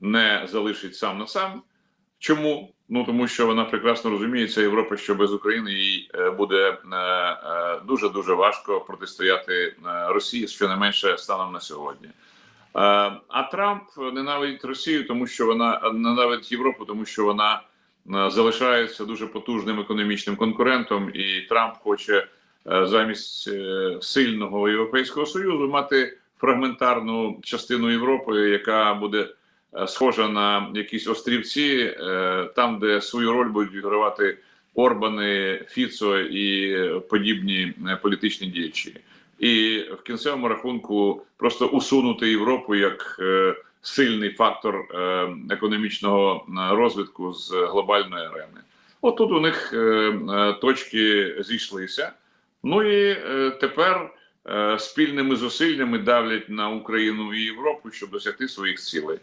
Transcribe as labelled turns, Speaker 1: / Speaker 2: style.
Speaker 1: не залишить сам на сам. Чому? Ну тому що вона прекрасно розуміє, ця Європа, що без України їй е, буде дуже дуже важко протистояти е, Росії, що не менше станом на сьогодні. Е, А Трамп ненавидить Росію, тому що вона ненавидить Європу, тому що вона е, залишається дуже потужним економічним конкурентом, і Трамп хоче е, замість е, сильного європейського союзу мати фрагментарну частину Європи, яка буде е, схожа на якісь острівці, е, там, де свою роль будуть відгравати Орбани, Фіцо і подібні е, політичні діячі, і в кінцевому рахунку просто усунути Європу як е, сильний фактор е, економічного е, розвитку з глобальної арени. От тут у них е, е, точки зійшлися. Ну і е, тепер е, спільними зусиллями давлять на Україну і Європу, щоб досягти своїх цілей.